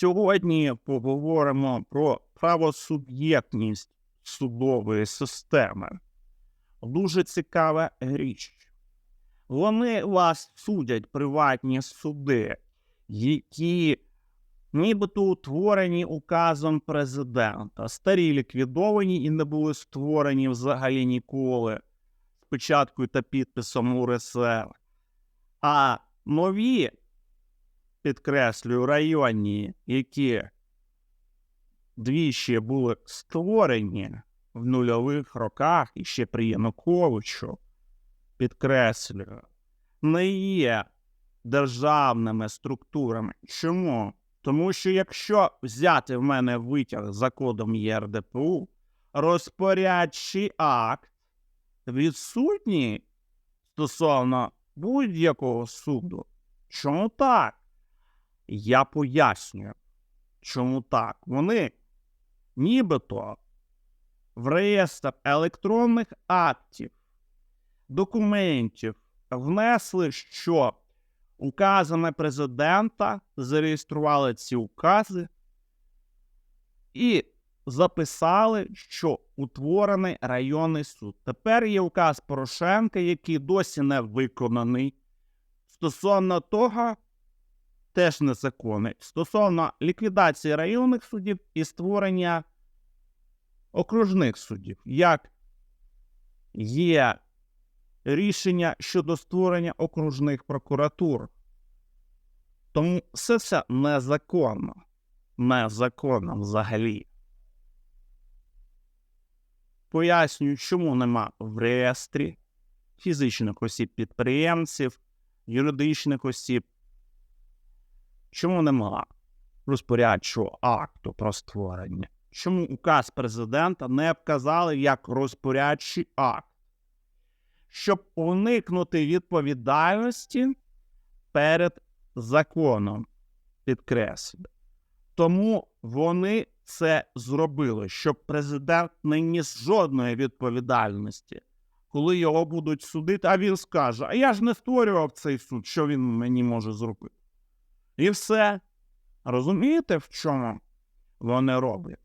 Сьогодні поговоримо про правосуб'єктність судової системи. Дуже цікава річ. Вони вас судять приватні суди, які нібито утворені указом президента, старі ліквідовані і не були створені взагалі ніколи з печаткою та підписом УРСР. А нові, підкреслюю, районні, які двічі були створені в нульових роках і ще при Януковичу, підкреслюю, не є державними структурами. Чому? Тому що якщо взяти в мене витяг за кодом ЄРДПУ, розпорядчий акт відсутній стосовно будь-якого суду. Чому так? Я пояснюю, чому так. Вони нібито в реєстр електронних актів, документів внесли, що указами президента зареєстрували ці укази і записали, що утворений районний суд. Тепер є указ Порошенка, який досі не виконаний. Стосовно того, теж незаконний, стосовно ліквідації районних судів і створення окружних судів, як є рішення щодо створення окружних прокуратур. Тому все це незаконно. Незаконно взагалі. Пояснюю, чому нема в реєстрі фізичних осіб підприємців, юридичних осіб. Чому нема розпорядчого акту про створення? Чому указ президента не вказали як розпорядчий акт? Щоб уникнути відповідальності перед законом, підкреслю. Тому вони це зробили, щоб президент не ніс жодної відповідальності, коли його будуть судити, а він скаже: А я ж не створював цей суд, що він мені може зробити? І все. Розумієте, в чому вони роблять?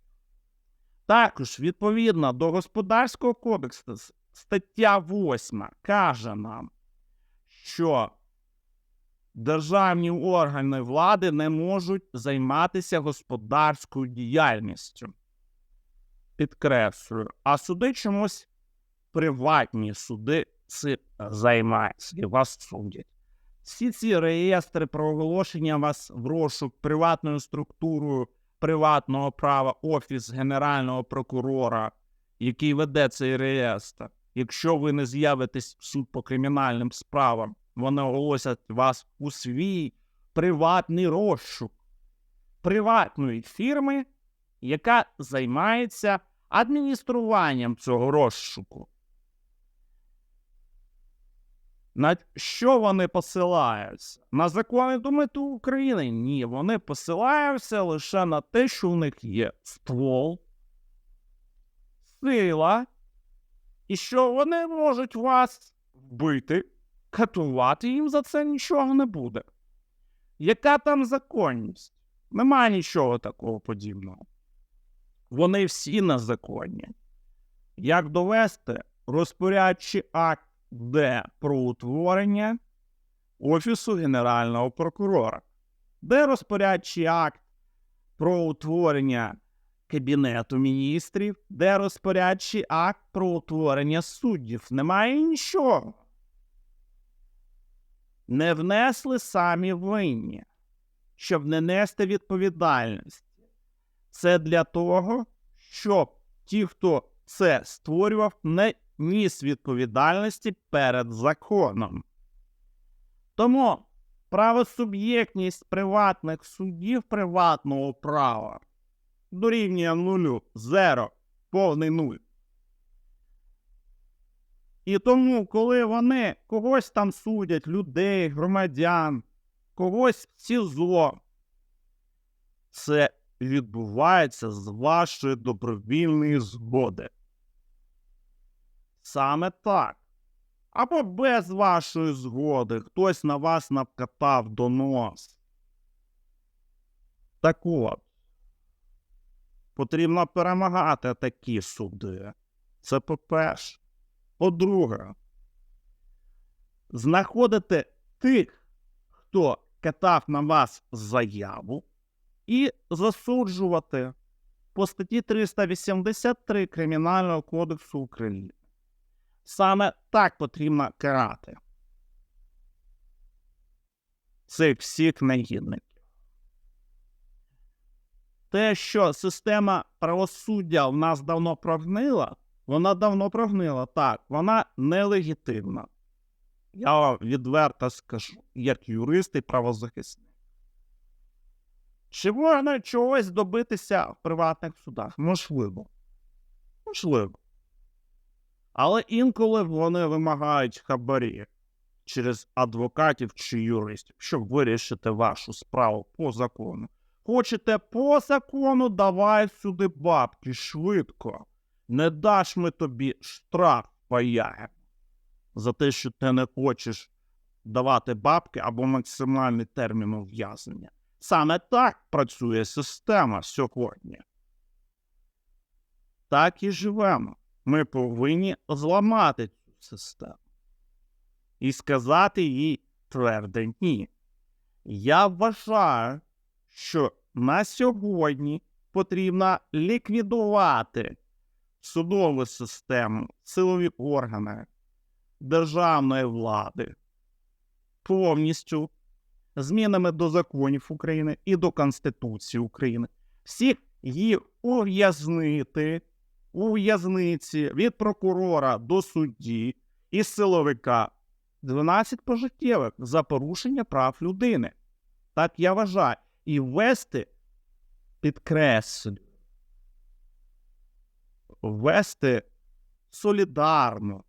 Також, відповідно до господарського кодексу, стаття 8 каже нам, що державні органи влади не можуть займатися господарською діяльністю. Підкреслюю, а суди чомусь приватні суди цим займаються і вас судять. Всі ці реєстри про оголошення вас в розшук приватною структурою приватного права Офіс Генерального прокурора, який веде цей реєстр. Якщо ви не з'явитесь в суд по кримінальним справам, вони оголосять вас у свій приватний розшук приватної фірми, яка займається адмініструванням цього розшуку. На що вони посилаються? На закони думаєте України? Ні, вони посилаються лише на те, що у них є ствол, сила, і що вони можуть вас вбити, катувати їм за це нічого не буде. Яка там законність? Немає нічого такого подібного. Вони всі незаконні. Як довести розпорядчий акт де про утворення Офісу Генерального прокурора, де розпорядчий акт про утворення Кабінету міністрів, де розпорядчий акт про утворення суддів. Немає нічого. Не внесли самі винні, щоб не нести відповідальності. Це для того, щоб ті, хто це створював, не ніс відповідальності перед законом. Тому правосуб'єктність приватних судів приватного права дорівнює нулю, зеро, повний нуль. І тому, коли вони когось там судять, людей, громадян, когось в СІЗО, це відбувається з вашої добровільної згоди. Саме так. Або без вашої згоди хтось на вас накатав донос. Так от, потрібно перемагати такі суди. Це по-перше. По-друге, знаходити тих, хто катав на вас заяву, і засуджувати по статті 383 Кримінального кодексу України. Саме так потрібно карати цих всіх негідників. Те, що система правосуддя в нас давно прогнила, вона давно прогнила. Так, вона нелегітимна. Я вам відверто скажу, як юрист і правозахисник. Чи можна чогось добитися в приватних судах? Можливо. Можливо. Але інколи вони вимагають хабарі через адвокатів чи юристів, щоб вирішити вашу справу по закону. Хочете по закону, давай сюди бабки швидко. Не даш ми тобі штраф паяємо за те, що ти не хочеш давати бабки або максимальний термін ув'язнення. Саме так працює система сьогодні. Так і живемо. Ми повинні зламати цю систему і сказати їй тверде ні. Я вважаю, що на сьогодні потрібно ліквідувати судову систему, силові органи державної влади повністю змінами до законів України і до Конституції України. Всіх їх ув'язнити у в'язниці від прокурора до судді і силовика 12 пожиттєвих за порушення прав людини. Так я вважаю. І ввести, підкреслюю, ввести солідарну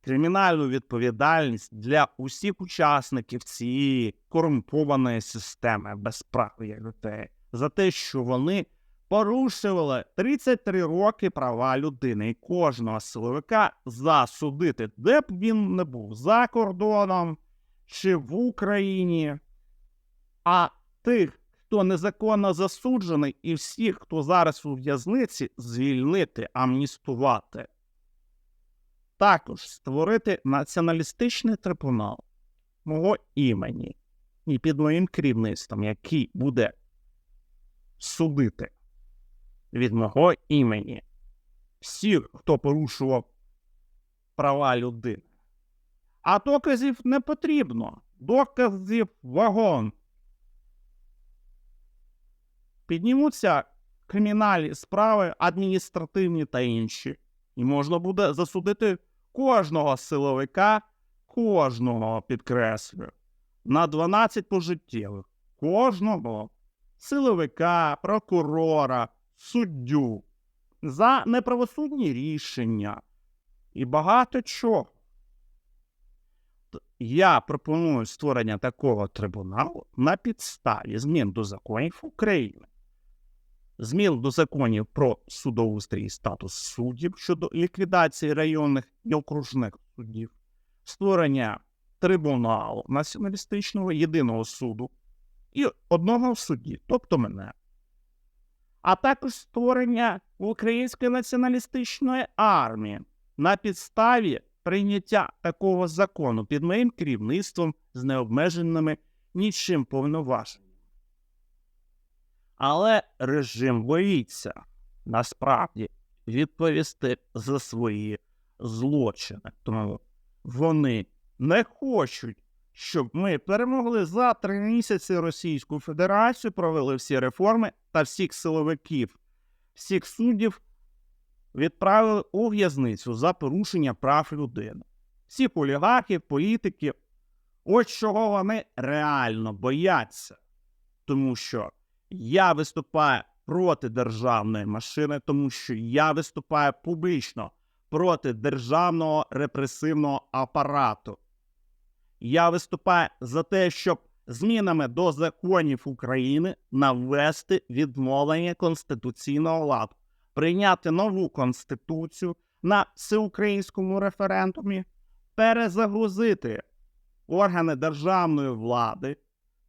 кримінальну відповідальність для усіх учасників цієї корумпованої системи безправ'я людей за те, що вони порушували 33 роки права людини і кожного силовика засудити, де б він не був за кордоном чи в Україні, а тих, хто незаконно засуджений, і всіх, хто зараз у в'язниці, звільнити, амністувати. Також створити націоналістичний трибунал мого імені. І під моїм керівництвом, який буде судити від мого імені всіх, хто порушував права людини. А доказів не потрібно. Доказів вагон. Піднімуться кримінальні справи, адміністративні та інші. І можна буде засудити кожного силовика, кожного підкреслюю, на 12 пожиттєвих. Кожного силовика, прокурора, суддю за неправосудні рішення. І багато чого. Я пропоную створення такого трибуналу на підставі змін до законів України, змін до законів про судоустрій і статус суддів щодо ліквідації районних і окружних судів, створення трибуналу націоналістичного єдиного суду і одного судді, тобто мене а також створення Української націоналістичної армії на підставі прийняття такого закону під моїм керівництвом з необмеженими нічим повноваженнями. Але режим боїться насправді відповісти за свої злочини. Тому вони не хочуть щоб ми перемогли за три місяці Російську Федерацію, провели всі реформи та всіх силовиків, всіх суддів відправили у в'язницю за порушення прав людини. Всіх олігархів, політиків. Ось чого вони реально бояться. Тому що я виступаю проти державної машини, тому що я виступаю публічно проти державного репресивного апарату. Я виступаю за те, щоб змінами до законів України навести відновлення конституційного ладу, прийняти нову конституцію на всеукраїнському референдумі, перезагрузити органи державної влади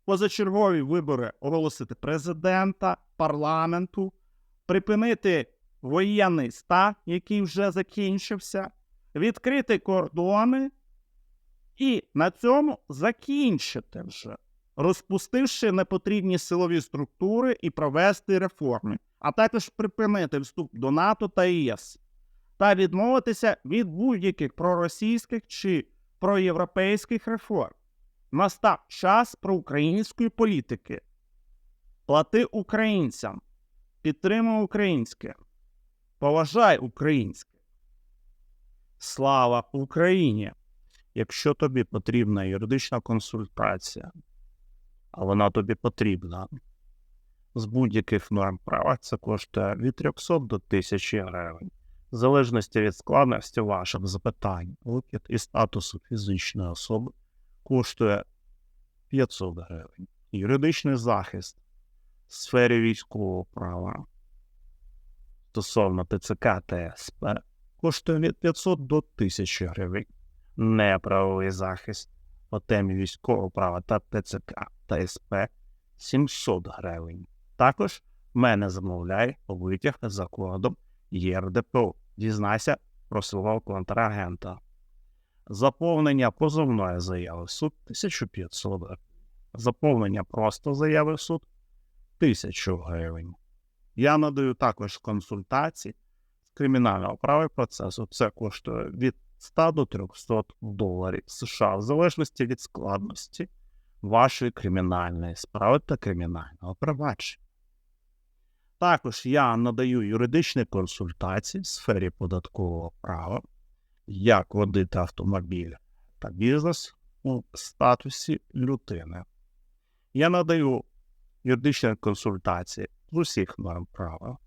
позачергові вибори оголосити президента, парламенту, припинити воєнний стан, який вже закінчився, відкрити кордони і на цьому закінчити вже, розпустивши непотрібні силові структури і провести реформи, а також припинити вступ до НАТО та ЄС та відмовитися від будь-яких проросійських чи проєвропейських реформ. Настав час проукраїнської політики. Плати українцям, підтримуй українське, поважай українське. Слава Україні! Якщо тобі потрібна юридична консультація, а вона тобі потрібна з будь-яких норм права, це коштує від 300 до 1000 гривень в залежності від складності ваших запитань, викид і статусу фізичної особи коштує 500 гривень. Юридичний захист в сфері військового права стосовно ТЦК та СП коштує від 500 до 1000 гривень. Неправовий захист по темі військового права та ТЦК та СП 700 гривень. Також мене замовляє витяг за кодом ЄРДПО. Дізнайся про свого контрагента. Заповнення позовної заяви в суд 1500 гривень. Заповнення просто заяви в суд 1000 гривень. Я надаю також консультації з кримінального права і процесу. Це коштує від 100 до 300 доларів США в залежності від складності вашої кримінальної справи та кримінального провадження. Також я надаю юридичні консультації в сфері податкового права, як водити автомобіль та бізнес у статусі людини. Я надаю юридичні консультації з усіх норм права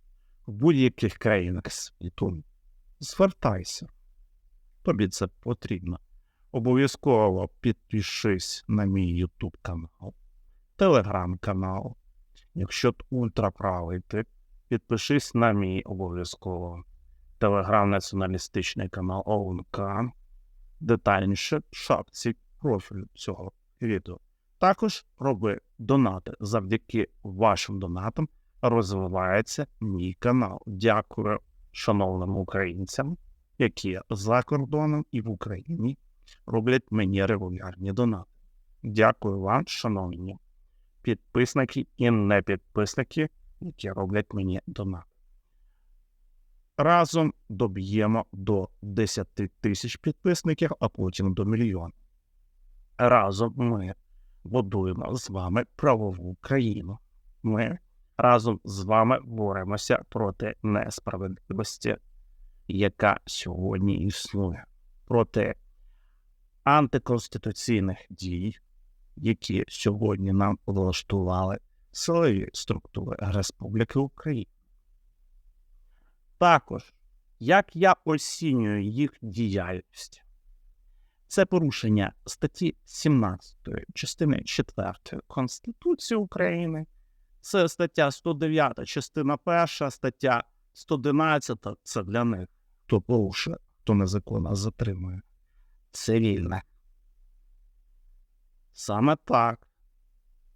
в будь-яких країнах світу. Звертайся, тобі це потрібно. Обов'язково підпишись на мій YouTube канал, телеграм-канал. Якщо ти ультраправий, ти підпишись на мій обов'язково телеграм-націоналістичний канал ОУНК. Детальніше в шапці профілю цього відео. Також роби донати. Завдяки вашим донатам розвивається мій канал. Дякую шановним українцям, які за кордоном і в Україні роблять мені регулярні донати. Дякую вам, шановні підписники і не підписники, які роблять мені донат. Разом доб'ємо до 10 тисяч підписників, а потім до мільйона. Разом ми будуємо з вами правову країну. Ми разом з вами боремося проти несправедливості, яка сьогодні існує, проти антиконституційних дій, які сьогодні нам влаштували силові структури Республіки Україна. Також, як я оцінюю їх діяльність, це порушення статті 17 частини 4 Конституції України, це стаття 109, частина 1, стаття 111 це для них, хто порушує, хто незаконно затримує. Цивільне. Саме так.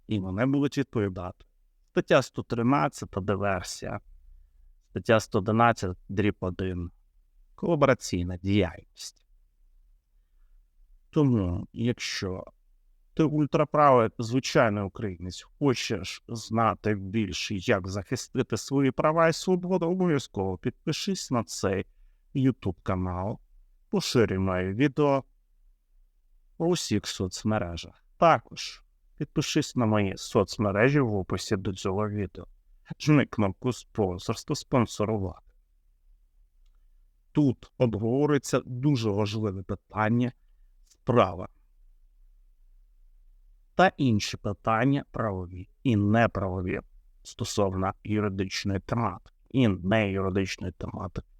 І вони будуть відповідати. Стаття 113 диверсія, стаття 111 дріб 1. Колабораційна діяльність. Тому, якщо ти ультраправий звичайний українець, хочеш знати більше, як захистити свої права і свободу, обов'язково підпишись на цей YouTube канал, поширюй моє відео у всіх соцмережах. Також підпишись на мої соцмережі в описі до цього відео. Жми кнопку спонсорство спонсорувати. Тут обговорюється дуже важливе питання справа та інші питання правові і неправові стосовно юридичної тематики і неюридичної тематики.